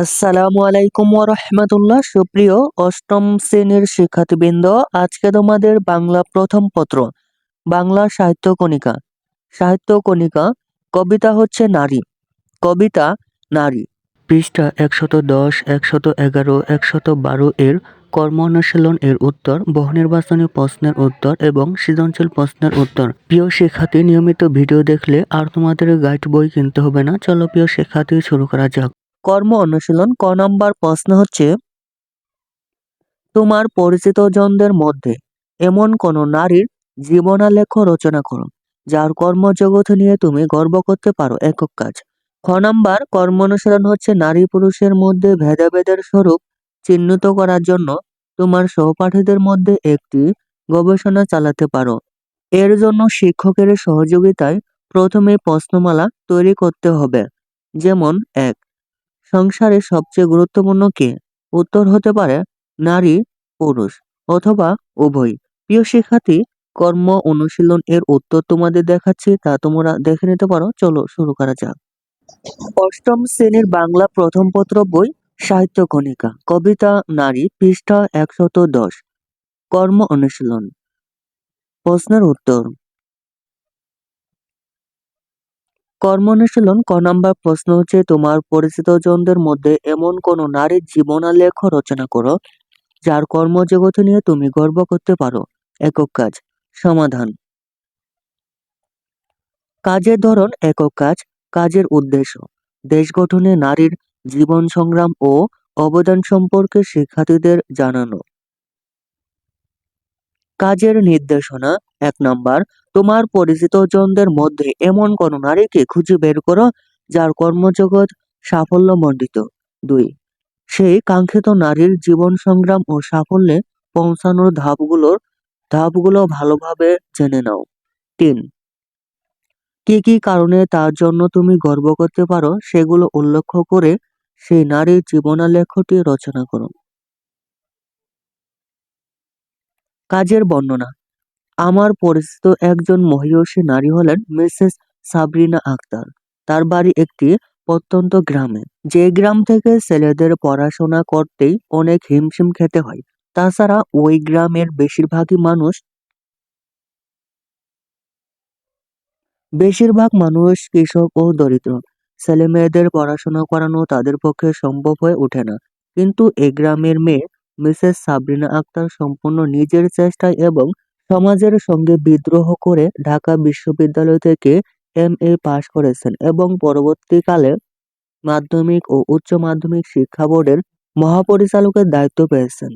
আসসালামু আলাইকুম রহমতুল্লাহ। সুপ্রিয় অষ্টম শ্রেণির শিক্ষার্থীবৃন্দ, আজকে তোমাদের বাংলা প্রথম পত্র, বাংলা সাহিত্য কণিকা। সাহিত্য কণিকা, কবিতা হচ্ছে নারী। কবিতা নারী। পৃষ্ঠা একশত দশ, একশত এগারো, একশত বারো এর কর্ম অনুশীলন এর উত্তর বহু নির্বাচনী প্রশ্নের উত্তর এবং সৃজনশীল প্রশ্নের উত্তর। প্রিয় শিক্ষার্থী, নিয়মিত ভিডিও দেখলে আর তোমাদের গাইড বই কিনতে হবে না। চলো প্রিয় শিক্ষার্থী, শুরু করা যাক। কর্ম অনুশীলন ক নম্বর প্রশ্ন হচ্ছে, তোমার পরিচিত জনদের মধ্যে এমন কোন নারীর জীবনালেখ রচনা করো, যার কর্মজগৎ নিয়ে তুমি গর্ব করতে পারো, একক কাজ। খ নাম্বার, কর্ম অনুশীলন হচ্ছে নারী পুরুষের মধ্যে ভেদাভেদের স্বরূপ চিহ্নিত করার জন্য তোমার সহপাঠীদের মধ্যে একটি গবেষণা চালাতে পারো। এর জন্য শিক্ষকের সহযোগিতায় প্রথমে প্রশ্নমালা তৈরি করতে হবে, যেমন এক সংসারে সবচেয়ে গুরুত্বপূর্ণ কে? উত্তর হতে পারে নারী, পুরুষ অথবা উভয়। প্রিয় শিক্ষার্থী, কর্ম অনুশীলন এর উত্তর তোমাদের দেখাচ্ছি, তা তোমরা দেখে নিতে পারো। চলো শুরু করা যাক। অষ্টম শ্রেণির বাংলা প্রথম পত্র বই, সাহিত্য কণিকা। কবিতা, নারী, পৃষ্ঠা একশত দশ। কর্ম অনুশীলন। প্রশ্নের উত্তর। কর্ম অনুশীলন ক নাম্বার প্রশ্ন হচ্ছে, তোমার পরিচিত জনদের মধ্যে এমন কোন নারীর জীবনালেখ রচনা করো, যার কর্মজগৎ নিয়ে তুমি গর্ব করতে পারো। একক কাজ, সমাধান। কাজের ধরন, একক কাজ, কাজের উদ্দেশ্য। দেশ গঠনে নারীর জীবন সংগ্রাম ও অবদান সম্পর্কে শিক্ষার্থীদের জানানো। কাজের নির্দেশনা, এক নম্বর, তোমার পরিচিত জনদের মধ্যে এমন কোন নারীকে খুঁজে বের করো যার কর্মজগৎ সাফল্যমণ্ডিত। দুই সেই কাঙ্ক্ষিত নারীর জীবন সংগ্রাম ও সাফল্যে পৌঁছানোর ধাপগুলোর, ধাপগুলো ভালোভাবে জেনে নাও। তিন, কি কি কারণে তার জন্য তুমি গর্ব করতে পারো সেগুলো উল্লেখ করে সেই নারীর জীবনালেখ্যটি রচনা করো। কাজের বর্ণনা। আমার পরিচিত একজন মহিয়সী নারী হলেন মিসেস সাবরিনা আক্তার তার বাড়ি একটি প্রত্যন্ত গ্রামে। যে গ্রাম থেকে ছেলেদের পড়াশোনা করতেই অনেক হিমশিম খেতে হয়। তাছাড়া ওই গ্রামের বেশিরভাগই মানুষ বেশিরভাগ মানুষ কৃষক ও দরিদ্র। ছেলে মেয়েদের পড়াশোনা করানো তাদের পক্ষে সম্ভব হয়ে ওঠে না। কিন্তু এ গ্রামের মেয়ে মিসেস সাবরিনা আক্তার সম্পূর্ণ নিজের চেষ্টায় এবং সমাজের সঙ্গে বিদ্রোহ করে ঢাকা বিশ্ববিদ্যালয় থেকে এম এ পাশ করেছেন এবং পরবর্তীকালে মাধ্যমিক ও উচ্চ মাধ্যমিক শিক্ষা বোর্ডের মহাপরিচালকের দায়িত্ব পেয়েছেন।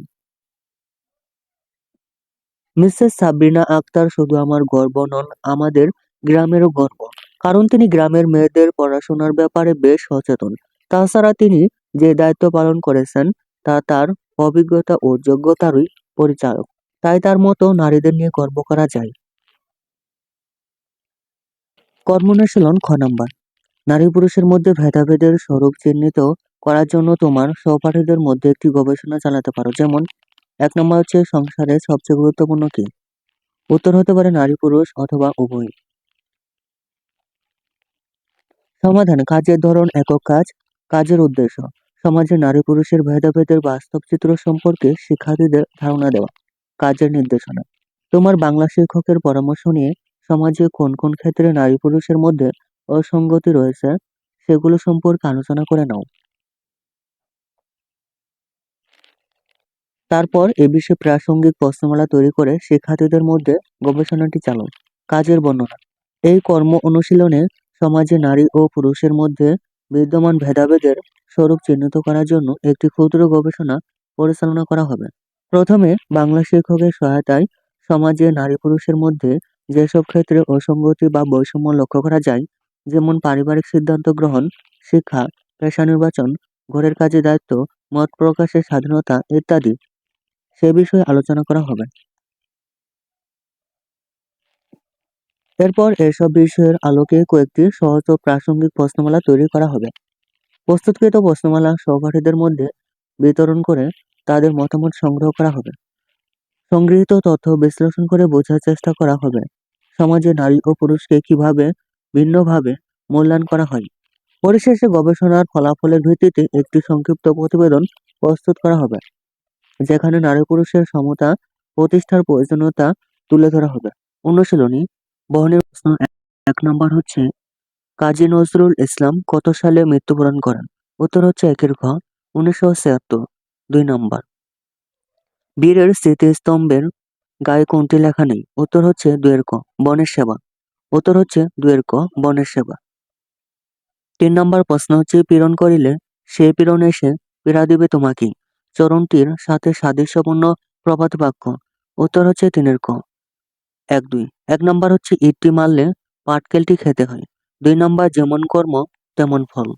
মিসেস সাবরিনা আক্তার শুধু আমার গর্ব নন, আমাদের গ্রামেরও গর্ব, কারণ তিনি গ্রামের মেয়েদের পড়াশোনার ব্যাপারে বেশ সচেতন। তাছাড়া তিনি যে দায়িত্ব পালন করেছেন তা তার অভিজ্ঞতা ও যোগ্যতারই পরিচালক। তাই তার মতো নারীদের নিয়ে গর্ব করা যায়। কর্মনুশীলন খ নাম্বার। নারী পুরুষের মধ্যে ভেদাভেদের স্বরূপ চিহ্নিত করার জন্য তোমার সহপাঠীদের মধ্যে একটি গবেষণা চালাতে পারো। যেমন, এক নম্বর হচ্ছে সংসারে সবচেয়ে গুরুত্বপূর্ণ কি? উত্তর হতে পারে নারী পুরুষ অথবা উভয়। সমাধান, কাজের ধরন, একক কাজ, কাজের উদ্দেশ্য। সমাজে নারী পুরুষের ভেদাভেদের বাস্তব চিত্র সম্পর্কে শিক্ষার্থীদের ধারণা দেওয়া। কাজের নির্দেশনা। তোমার বাংলা শিক্ষকের পরামর্শ নিয়ে সমাজে কোন কোন ক্ষেত্রে নারী পুরুষের মধ্যে অসঙ্গতি রয়েছে, সেগুলো সম্পর্কে আলোচনা করে নাও। তারপর এ বিষয়ে প্রাসঙ্গিক প্রশ্নমালা তৈরি করে শিক্ষার্থীদের মধ্যে গবেষণাটি চালাও। কাজের বর্ণনা। এই কর্ম অনুশীলনে সমাজে নারী ও পুরুষের মধ্যে বিদ্যমান ভেদাভেদের স্বরূপ চিহ্নিত করার জন্য একটি ক্ষুদ্র গবেষণা পরিচালনা করা হবে। প্রথমে বাংলা শিক্ষকের সহায়তায় সমাজে নারী পুরুষের মধ্যে যেসব ক্ষেত্রে অসঙ্গতি বা বৈষম্য লক্ষ্য করা যায়, যেমন পারিবারিক সিদ্ধান্ত গ্রহণ, শিক্ষা, পেশা নির্বাচন, ঘরের কাজে দায়িত্ব, মত প্রকাশের স্বাধীনতা ইত্যাদি সে বিষয়ে আলোচনা করা হবে। এরপর এসব বিষয়ের আলোকে কয়েকটি সহজ ও প্রাসঙ্গিক প্রশ্নমালা তৈরি করা হবে। প্রস্তুতকৃত প্রশ্নমালা সহপাঠীদের মধ্যে বিতরণ করে তাদের মতামত সংগ্রহ করা হবে। সংগৃহীত তথ্য বিশ্লেষণ করে বোঝার চেষ্টা করা হবে। সমাজে নারী ও পুরুষকে কীভাবে ভিন্নভাবে মূল্যায়ন করা হয়। পরিশেষে গবেষণার ফলাফলের ভিত্তিতে একটি সংক্ষিপ্ত প্রতিবেদন প্রস্তুত করা হবে, যেখানে নারী পুরুষের সমতা, প্রতিষ্ঠার প্রয়োজনীয়তা তুলে ধরা হবে। অনুশীলনী, বহনের প্রশ্ন এক- নম্বর হচ্ছে কাজী নজরুল ইসলাম কত সালে মৃত্যুবরণ করেন? উত্তর হচ্ছে একের ঘ, উনিশশো ছিয়াত্তর। দুই নম্বর। বীরের স্মৃতিস্তম্ভের গায়ে কোনটি লেখা নেই? উত্তর হচ্ছে দুয়ের ক, বনের সেবা। উত্তর হচ্ছে দুয়ের ক, বনের সেবা। তিন নম্বর প্রশ্ন হচ্ছে, পীড়ন করিলে সে পীড়ন এসে পীড়া দিবে তোমাকে। চরণটির সাথে সাদৃশ্যপূর্ণ প্রবাদ বাক্য। উত্তর হচ্ছে তিনের ক। এক দুই। এক নম্বর হচ্ছে, ইটটি মারলে পাটকেলটি খেতে হয়। দুই নম্বর যেমন কর্ম, তেমন ফল।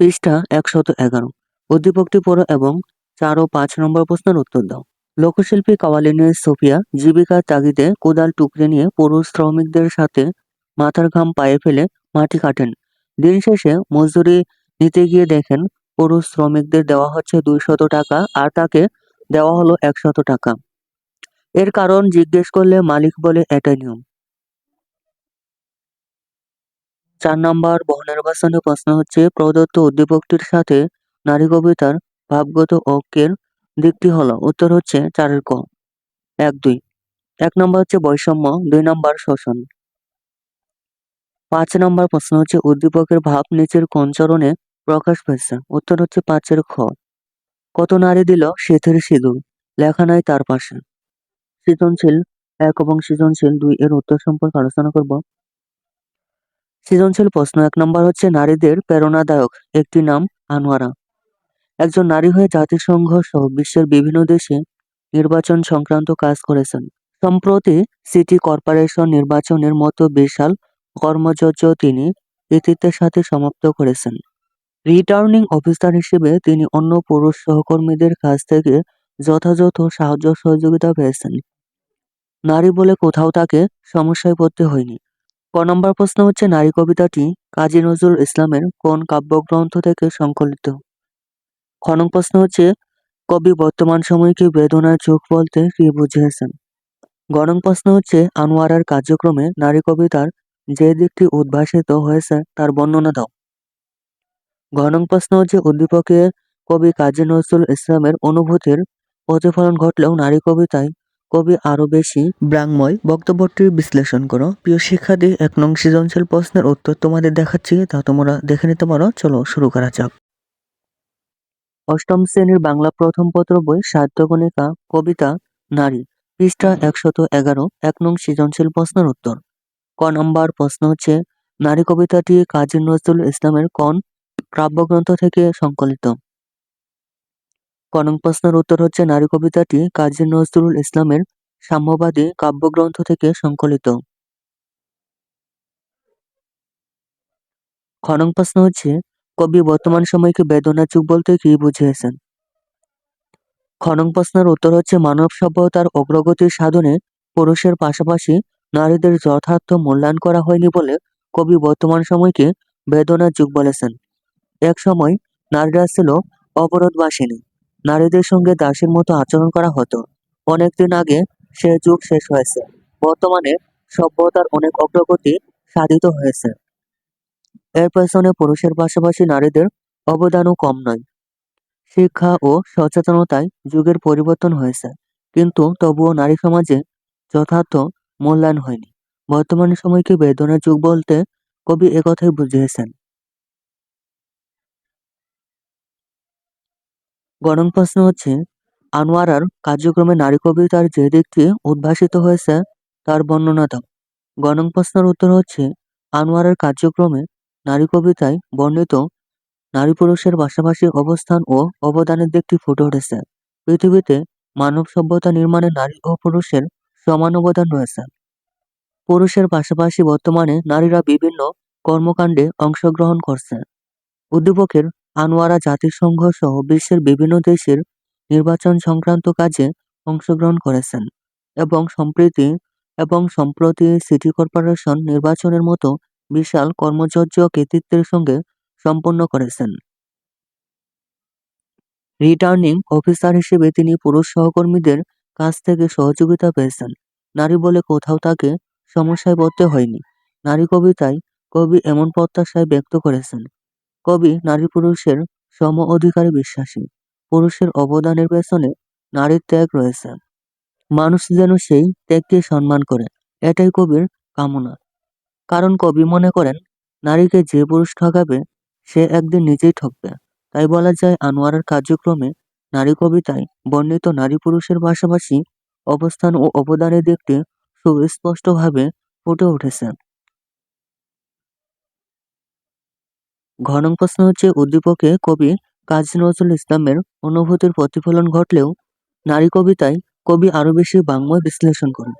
পৃষ্ঠা একশত এগারো। উদ্দীপকটি পড়ো এবং চার ও পাঁচ নম্বর প্রশ্নের উত্তর দাও। লোকশিল্পী কাওয়ালিনের সোফিয়া জীবিকার তাগিদে কোদাল টুকরে নিয়ে পুরুষ শ্রমিকদের সাথে মাথার ঘাম পায়ে ফেলে মাটি কাটেন। দিন শেষে মজদুরি নিতে গিয়ে দেখেন পুরুষ শ্রমিকদের দেওয়া হচ্ছে দুইশত টাকা আর তাকে দেওয়া হলো একশত টাকা। এর কারণ জিজ্ঞেস করলে মালিক বলে, এটাই নিয়ম। চার নম্বর বহুনির্বাচনী প্রশ্ন হচ্ছে, প্রদত্ত উদ্দীপকটির সাথে নারী কবিতার ভাবগত ঐক্যের দিকটি হলো। উত্তর হচ্ছে চারের ক। এক, দুই। এক নম্বর হচ্ছে বৈষম্য, দুই নম্বর শোষণ। পাঁচ নম্বর প্রশ্ন হচ্ছে, উদ্দীপকের ভাব নিচের কোন চরণে প্রকাশ পেয়েছে? উত্তর হচ্ছে পাঁচের খ। কত নারী দিল সেথের সিঁদুর? লেখা নাই তার পাশে। সৃজনশীল, এক এবং সৃজনশীল দুই এর উত্তর সম্পর্কে আলোচনা করব। সৃজনশীল প্রশ্ন। এক নম্বর হচ্ছে, নারীদের প্রেরণাদায়ক একটি নাম আনোয়ারা। একজন নারী হয়ে জাতিসংঘ সহ বিশ্বের বিভিন্ন দেশে নির্বাচন সংক্রান্ত কাজ করেছেন। সম্প্রতি সিটি কর্পোরেশন নির্বাচনের মতো বিশাল কর্মযজ্ঞ তিনি কৃতিত্বের সাথে সমাপ্ত করেছেন। রিটার্নিং অফিসার হিসেবে তিনি অন্য পুরুষ সহকর্মীদের কাছ থেকে যথাযথ সাহায্য সহযোগিতা পেয়েছেন। নারী বলে কোথাও তাকে সমস্যায় পড়তে হয়নি। ক নম্বর প্রশ্ন হচ্ছে, নারী কবিতাটি কাজী নজরুল ইসলামের কোন কাব্যগ্রন্থ থেকে সংকলিত? খ নং প্রশ্ন হচ্ছে, কবি বর্তমান সময়কে বেদনার চোখ বলতে কি বুঝিয়েছেন? গ নং প্রশ্ন হচ্ছে, আনোয়ারার কার্যক্রমে নারী কবিতার যে দিকটি উদ্ভাসিত হয়েছে তার বর্ণনা দাও। ঘ নং প্রশ্ন হচ্ছে, উদ্দীপকে কবি কাজী নজরুল ইসলামের অনুভূতির প্রতিফলন ঘটলেও নারী কবিতায় কবি আরও বেশি ব্রাংময় বক্তব্যটির বিশ্লেষণ করো। প্রিয় শিক্ষার্থী, এক নং সৃজনশীল প্রশ্নের উত্তর তোমাদের দেখাচ্ছি, তা তোমরা দেখে নিতে পারো। চলো শুরু করা যাক। অষ্টম শ্রেণির বাংলা প্রথম পত্র বই, সাহিত্যকণিকা, কবিতা, নারী, পৃষ্ঠা একশত এগারো, এক নং সৃজনশীল প্রশ্নের উত্তর। ক নম্বর প্রশ্ন হচ্ছে, নারী কবিতাটি কাজী নজরুল ইসলামের কোন কাব্যগ্রন্থ থেকে সংকলিত? ক নং প্রশ্নের উত্তর হচ্ছে নারী কবিতাটি কাজী নজরুল ইসলামের সাম্যবাদী কাব্যগ্রন্থ থেকে সংকলিত। খ নং প্রশ্ন হচ্ছে, কবি বর্তমান সময়কে বেদনার যুগ বলতে কি বুঝিয়েছেন? খ নং প্রশ্নের উত্তর হচ্ছে, মানব সভ্যতার অগ্রগতির সাধনে পুরুষের পাশাপাশি নারীদের যথার্থ মূল্যায়ন করা হয়নি বলে কবি বর্তমান সময়কে বেদনার যুগ বলেছেন। এক সময় নারীরা ছিল অবরোধবাসিনী। নারীদের সঙ্গে দাসীর মতো আচরণ করা হতো। অনেকদিন আগে সে যুগ শেষ হয়েছে। বর্তমানে সভ্যতার অনেক অগ্রগতি সাধিত হয়েছে। এর পেছনে পুরুষের পাশাপাশি নারীদের অবদানও কম নয়। শিক্ষা ও সচেতনতায় যুগের পরিবর্তন হয়েছে। কিন্তু তবুও নারী সমাজে যথার্থ মূল্যায়ন হয়নি। বর্তমান সময়কে বেদনার যুগ বলতে কবি একথাই বুঝিয়েছেন। গরম প্রশ্ন হচ্ছে, আনোয়ারার কার্যক্রমে নারী কবিতার যে দিকটি উদ্ভাসিত হয়েছে তার বর্ণনা দাও। গণং প্রশ্নের উত্তর হচ্ছে, আনোয়ারের কার্যক্রমে নারী কবিতায় বর্ণিত নারী পুরুষের পাশাপাশি অবস্থান ও অবদানের দিকটি ফুটে উঠেছে। পৃথিবীতে মানব সভ্যতা নির্মাণে নারী ও পুরুষের সমান অবদান রয়েছে। পুরুষের পাশাপাশি বর্তমানে নারীরা বিভিন্ন কর্মকাণ্ডে অংশগ্রহণ করছে। উদ্দীপকের আনোয়ারা জাতিসংঘ সহ বিশ্বের বিভিন্ন দেশের নির্বাচন সংক্রান্ত কাজে অংশগ্রহণ করেছেন এবং সম্প্রতি এবং সম্প্রতি সিটি কর্পোরেশন নির্বাচনের মতো বিশাল কর্মযজ্ঞ কৃতিত্বের সঙ্গে সম্পন্ন করেছেন। রিটার্নিং অফিসার হিসেবে তিনি পুরুষ সহকর্মীদের কাছ থেকে সহযোগিতা পেয়েছেন। নারী বলে কোথাও তাকে সমস্যায় পড়তে হয়নি। নারী কবিতায় কবি এমন প্রত্যাশায় ব্যক্ত করেছেন। কবি নারী পুরুষের সম অধিকারে বিশ্বাসী। পুরুষের অবদানের পেছনে নারীর ত্যাগ রয়েছে। মানুষ যেন সেই ত্যাগকে সম্মান করে, এটাই কবির কামনা। কারণ কবি মনে করেন, নারীকে যে পুরুষ ঠকাবে, সে একদিন নিজেই ঠকবে। তাই বলা যায়, আনোয়ারের কার্যক্রমে নারী কবিতায় বর্ণিত নারী পুরুষের পাশাপাশি অবস্থান ও অবদানের দিকটি সুস্পষ্টভাবে ফুটে উঠেছে। ঘ নং প্রশ্ন হচ্ছে, উদ্দীপকে কবি কাজী নজরুল ইসলামের অনুভূতির প্রতিফলন ঘটলেও নারী কবিতায় কবি আরও বেশি বাংময় বিশ্লেষণ করেন।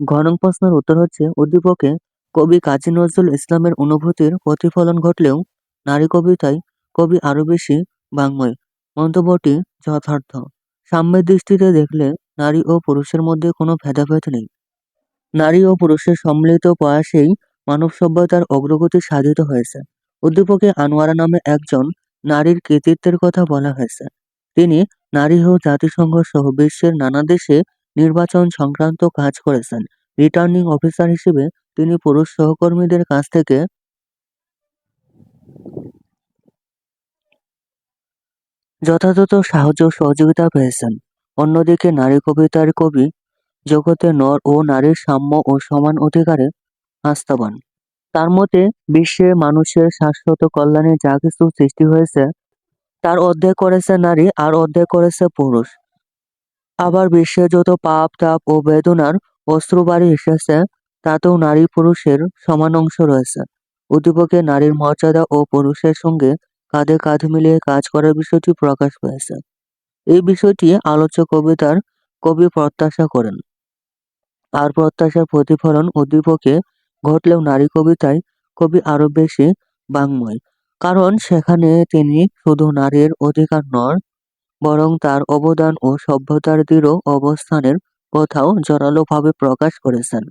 ঘনং প্রশ্নের উত্তর হচ্ছে, উদ্দীপকে কবি কাজী নজরুল ইসলামের অনুভূতির প্রতিফলন ঘটলেও নারী কবিতায় কবি আরও বেশি বাংময়। মন্তব্যটি যথার্থ। সাম্যের দৃষ্টিতে দেখলে নারী ও পুরুষের মধ্যে কোনো ভেদাভেদ নেই। নারী ও পুরুষের সম্মিলিত প্রয়াসেই মানব সভ্যতার অগ্রগতি সাধিত হয়েছে। উদ্দীপকে আনোয়ারা নামে একজন নারীর কৃতিত্বের কথা বলা হয়েছে। তিনি নারী ও জাতিসংঘ সহ বিশ্বের নানা দেশে নির্বাচন সংক্রান্ত কাজ করেছেন। রিটার্নিং অফিসার হিসেবে তিনি পুরুষ সহকর্মীদের কাছ থেকে যথাযথ সাহায্য সহযোগিতা পেয়েছেন। অন্যদিকে নারী কবিতার কবি জগতে নর ও নারীর সাম্য ও সমান অধিকারে আস্থাবান। তার মতে, বিশ্বে মানুষের শাশ্বত কল্যাণে যা কিছু সৃষ্টি হয়েছে, তার অর্ধেক করেছে নারী আর অর্ধেক করেছে পুরুষ। আবার বিশ্বে যত পাপ, তাপ ও বেদনার অশ্রু বাড়ি এসেছে, তাতেও নারী পুরুষের সমান অংশ রয়েছে। উদ্দীপকে নারীর মর্যাদা ও পুরুষের সঙ্গে কাঁধে কাঁধ মিলিয়ে কাজ করার বিষয়টি প্রকাশ পেয়েছে। এই বিষয়টি আলোচ্য কবিতার কবি প্রত্যাশা করেন। আর প্রত্যাশার প্রতিফলন উদ্দীপকে ঘটলেও নারী কবিতায় কবি আরও বেশি বাংময়। কারণ সেখানে তিনি শুধু নারীর অধিকার নন, বরং তার অবদান ও সভ্যতার দৃঢ় অবস্থানের কথাও জোরালোভাবে প্রকাশ করেছেন।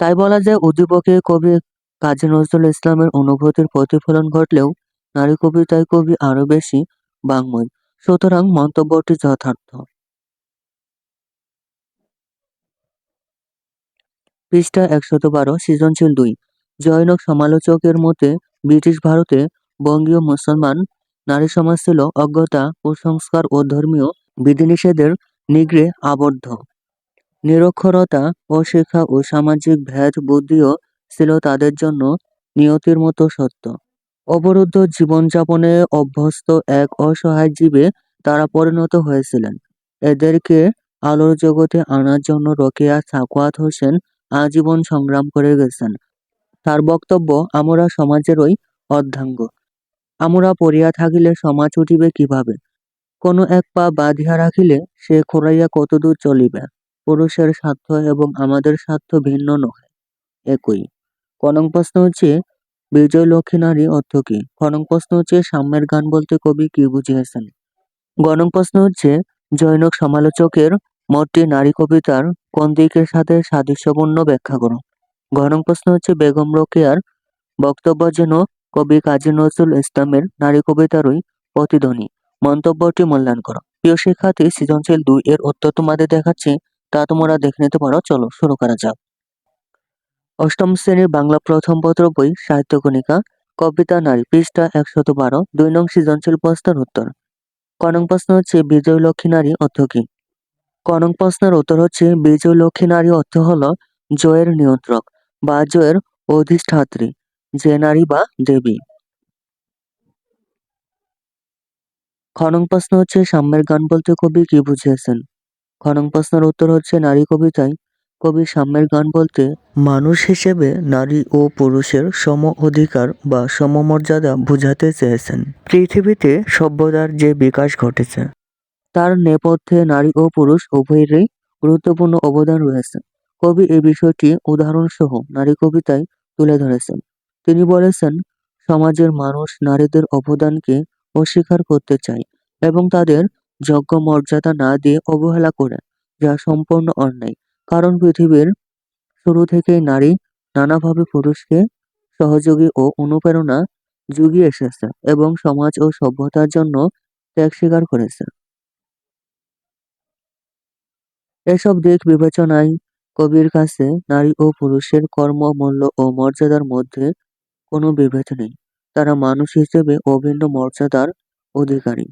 তাই বলা যায়, উদ্দীপকে কবি কাজী নজরুল ইসলামের অনুভূতির প্রতিফলন ঘটলেও নারী কবিতায় কবি আরও বেশি বাংময়। সুতরাং মন্তব্যটি যথার্থ। পৃষ্ঠা একশত বারো, সৃজনশীল দুই। জৈনক সমালোচকের মতে, ব্রিটিশ ভারতে বঙ্গীয় মুসলমান, নারী সমাজ ছিল অজ্ঞতা, কুসংস্কার ও ধর্মীয় বিধিনিষেধের নিগ্রে আবদ্ধ। নিরক্ষরতা অশিক্ষা ও সামাজিক ভেদ বুদ্ধিও ছিল তাদের জন্য নিয়তির মতো সত্য। অবরুদ্ধ জীবনযাপনে অভ্যস্ত এক অসহায় জীবে তারা পরিণত হয়েছিলেন। এদেরকে আলোর জগতে আনার জন্য রোকেয়া সাকওয়াত হোসেন আজীবন সংগ্রাম করে গেছেন। তার বক্তব্য, আমরা সমাজেরই অর্ধাঙ্গ আমরা পড়িয়া থাকিলে সমাজ উঠিবে কীভাবে? কোনো এক পা বাঁধিয়া রাখিলে সে খোরাইয়া কতদূর চলিবে? পুরুষের স্বার্থ এবং আমাদের স্বার্থ ভিন্ন নয় একই। কনং প্রশ্ন হচ্ছে, বিজয় লক্ষ্মী নারী অর্থ কি? খনং প্রশ্ন হচ্ছে, সাম্যের গান বলতে কবি কি বুঝিয়েছেন? গণং প্রশ্ন হচ্ছে, জৈনক সমালোচকের মতটি নারী কবিতার কোন দিকের সাথে সাদৃশ্যপূর্ণ ব্যাখ্যা করো ঘনং প্রশ্ন হচ্ছে, বেগম রোকেয়ার বক্তব্য যেন কবি কাজী নজরুল ইসলামের নারী কবিতারই প্রতিধ্বনি। মন্তব্যটি মূল্যায়ন করো। প্রিয় শিক্ষার্থী, সৃজনশীল দুই এর উত্তর তোমাদের দেখাচ্ছি, তা তোমরা দেখে নিতে পারো। চলো শুরু করা যাক। অষ্টম শ্রেণির বাংলা প্রথম পত্র বই, সাহিত্য কণিকা, কবিতা নারী, পৃষ্ঠা একশত বারো, দুই নং সৃজনশীল প্রশ্নের উত্তর। কনং প্রশ্ন হচ্ছে, বিজয় লক্ষ্মী নারী অর্থ কি? কনং প্রশ্নের উত্তর হচ্ছে, বিজয় লক্ষ্মী নারী অর্থ হল জয়ের নিয়ন্ত্রক বা জয়ের অধিষ্ঠাত্রী, যে নারী বা দেবী। খনং প্রশ্ন হচ্ছে, সাম্যের গান বলতে কবি কি বুঝিয়েছেন? খনং প্রশ্নের উত্তর হচ্ছে, নারী কবিতায় কবি সাম্যের গান বলতে মানুষ হিসেবে নারী ও পুরুষের সম অধিকার বা সমমর্যাদা বুঝাতে চেয়েছেন। পৃথিবীতে সভ্যতার যে বিকাশ ঘটেছে তার নেপথ্যে নারী ও পুরুষ উভয়েরই গুরুত্বপূর্ণ অবদান রয়েছে। কবি এই বিষয়টি উদাহরণসহ নারী কবিতায় তুলে ধরেছেন। তিনি বলেছেন, সমাজের মানুষ নারীদের অবদানকে অস্বীকার করতে চায় এবং তাদের যোগ্য মর্যাদা না দিয়ে অবহেলা করে, যা সম্পূর্ণ অন্যায়। কারণ পৃথিবীর শুরু থেকেই নারী নানাভাবে পুরুষকে সহযোগী ও অনুপ্রেরণা জুগিয়ে এসেছে এবং সমাজ ও সভ্যতার জন্য ত্যাগ স্বীকার করেছে। এসব দিক বিবেচনায় কবির কাছে নারী ও পুরুষের কর্ম, মূল্য ও মর্যাদার মধ্যে কোনো বিভেদ নেই। তারা মানুষ হিসেবে অভিন্ন মর্যাদার অধিকারী।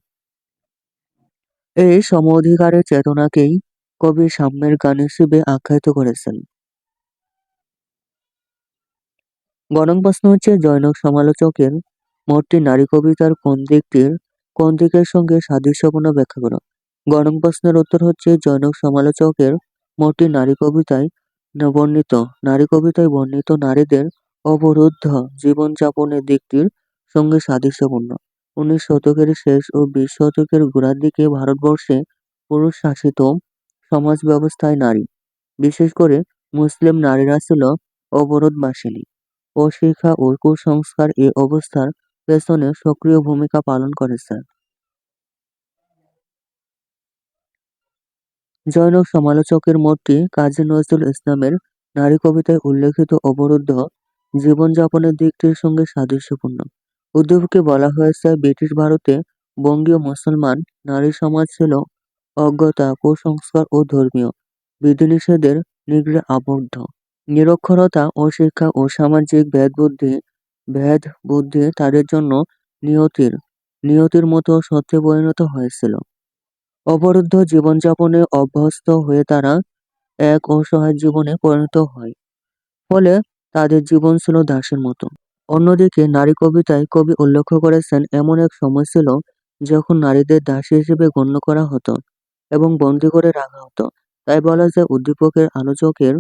এই সম অধিকারের চেতনাকেই কবি সাম্যের গান হিসেবে আখ্যায়িত করেছেন। গণং প্রশ্ন হচ্ছে জৈনক সমালোচকের মোটটি নারী কবিতার কোন দিকটির কোন দিকের সঙ্গে সাদৃশ্যপূর্ণ ব্যাখ্যা করো? গণং প্রশ্নের উত্তর হচ্ছে জনক সমালোচকের মোটটি নারী কবিতায় বর্ণিত। নারী কবিতায় বর্ণিত নারীদের অবরুদ্ধ জীবনযাপনের দিকটির সঙ্গে সাদৃশ্যপূর্ণ। উনিশ শতকের শেষ ও বিশ শতকের গোড়ার দিকে ভারতবর্ষে পুরুষ শাসিত সমাজ ব্যবস্থায় নারী। বিশেষ করে মুসলিম নারীরা ছিল অবরোধবাসিনী। অশিক্ষা ও কুসংস্কার এ অবস্থার পেছনে সক্রিয় ভূমিকা পালন করেছে জৈনক সমালোচকের মতটি কাজী নজরুল ইসলামের নারী কবিতায় উল্লেখিত অবরুদ্ধ জীবনযাপনের দিকটির সঙ্গে সাদৃশ্যপূর্ণ। উদ্যোগকে বলা হয়েছে, ব্রিটিশ ভারতে বঙ্গীয় মুসলমান নারী সমাজ ছিল অজ্ঞতা, কুসংস্কার ও ধর্মীয় বিধিনিষেধের নিগড়ে আবদ্ধ। নিরক্ষরতা অশিক্ষা ও সামাজিক ভেদবুদ্ধি, ভেদ বুদ্ধি তাদের জন্য নিয়তির নিয়তির মতো সত্যে পরিণত হয়েছিল। অবরুদ্ধ জীবনযাপনে অভ্যস্ত হয়ে তারা এক অসহায় জীবনে পরিণত হয়। ফলে তাদের জীবন ছিল দাসের মতো। অন্যদিকে নারী কবিতায় কবি উল্লেখ করেছেন, এমন এক সময় ছিল যখন নারীদের দাসী হিসেবে গণ্য করা হতো এবং বন্দী করে রাখা হতো। তাই বলা যায় উদ্দীপকের আলোচকের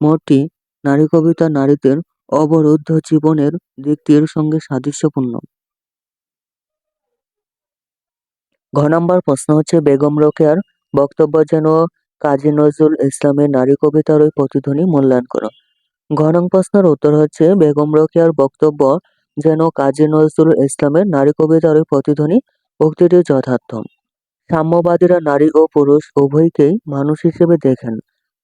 মতটি নারী কবিতা নারীদের অবরুদ্ধ জীবনের দিকটির সঙ্গে সাদৃশ্যপূর্ণ। ঘ নম্বর প্রশ্ন হচ্ছে, বেগম রোকেয়ার বক্তব্য যেন কাজী নজরুল ইসলামের নারী কবিতার ওই প্রতিধ্বনি মূল্যায়ন করো। ঘ নং প্রশ্নের উত্তর হচ্ছে, বেগম রোকেয়ার বক্তব্য যেন কাজী নজরুল ইসলামের নারী কবিতার ওই প্রতিধ্বনি উক্তিটি যথার্থ। সাম্যবাদীরা নারী ও পুরুষ উভয়কেই মানুষ হিসেবে দেখেন।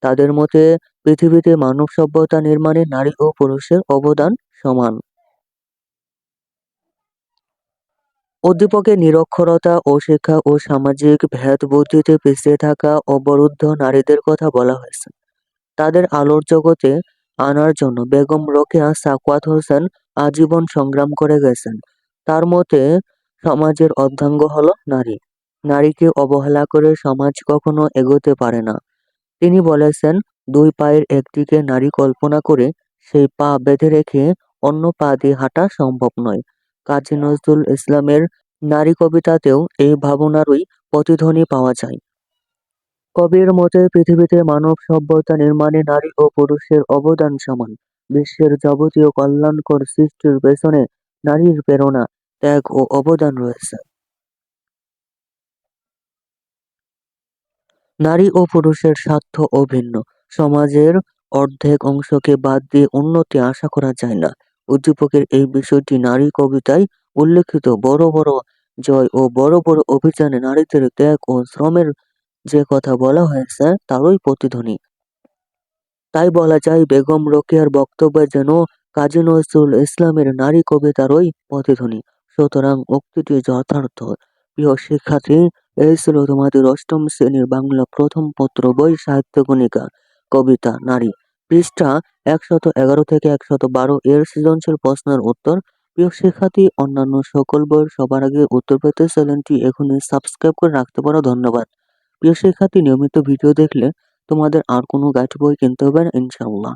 তাদের মতে পৃথিবীতে মানব সভ্যতা নির্মাণে নারী ও পুরুষের অবদান সমান। উদ্দীপকে নিরক্ষরতা অশিক্ষা ও সামাজিক ভেদ বুদ্ধিতে পিছিয়ে থাকা অবরুদ্ধ নারীদের কথা বলা হয়েছে। তাদের আলোর জগতে আনার জন্য বেগম রোকেয়া সাকওয়াত হোসেন আজীবন সংগ্রাম করে গেছেন। তার মতে, সমাজের অর্ধাঙ্গ হলো নারী। নারীকে অবহেলা করে সমাজ কখনো এগোতে পারে না। তিনি বলেছেন, দুই পায়ের একটিকে নারী কল্পনা করে সেই পা বেঁধে রেখে অন্য পা দিয়ে হাঁটা সম্ভব নয়। কাজী নজরুল ইসলামের নারী কবিতাতেও এই ভাবনারই প্রতিধ্বনি পাওয়া যায়। কবির মতে পৃথিবীতে মানব সভ্যতা নির্মাণে নারী ও পুরুষের অবদান সমান। বিশ্বের যাবতীয় কল্যাণকর সৃষ্টির পেছনে নারীর প্রেরণা, ত্যাগ ও অবদান রয়েছে। নারী ও পুরুষের স্বার্থ অভিন্ন। সমাজের অর্ধেক অংশকে বাদ দিয়ে উন্নতি আশা করা যায় না। উদ্দীপকের এই বিষয়টি নারী কবিতায় উল্লেখিত। বড় বড় জয় ও বড় বড় অভিযানে নারীদের ত্যাগ ও শ্রমের যে কথা বলা হয়েছে, তারই প্রতিধ্বনি। তাই বলা যায়, বেগম রোকেয়ার বক্তব্যে যেন কাজী নজরুল ইসলামের নারী কবিতারই প্রতিধ্বনি। সুতরাং উক্তিটি যথার্থ। প্রিয় শিক্ষার্থী এই ছিল তোমাদের অষ্টম শ্রেণির বাংলা প্রথম পত্র বই সাহিত্য গণিকা কবিতা, নারী। পৃষ্ঠা একশত এগারো থেকে একশত বারো এর সৃজনশীল প্রশ্নের উত্তর। প্রিয় শিক্ষার্থী, অন্যান্য সকল বইয়ের সবার আগে উত্তর পেতে চ্যানেলটি এখনই সাবস্ক্রাইব করে রাখতে পারো। ধন্যবাদ। প্রিয় শিক্ষার্থী, নিয়মিত ভিডিও দেখলে তোমাদের আর কোনো গাইড বই কিনতে হবে না, ইনশাআল্লাহ।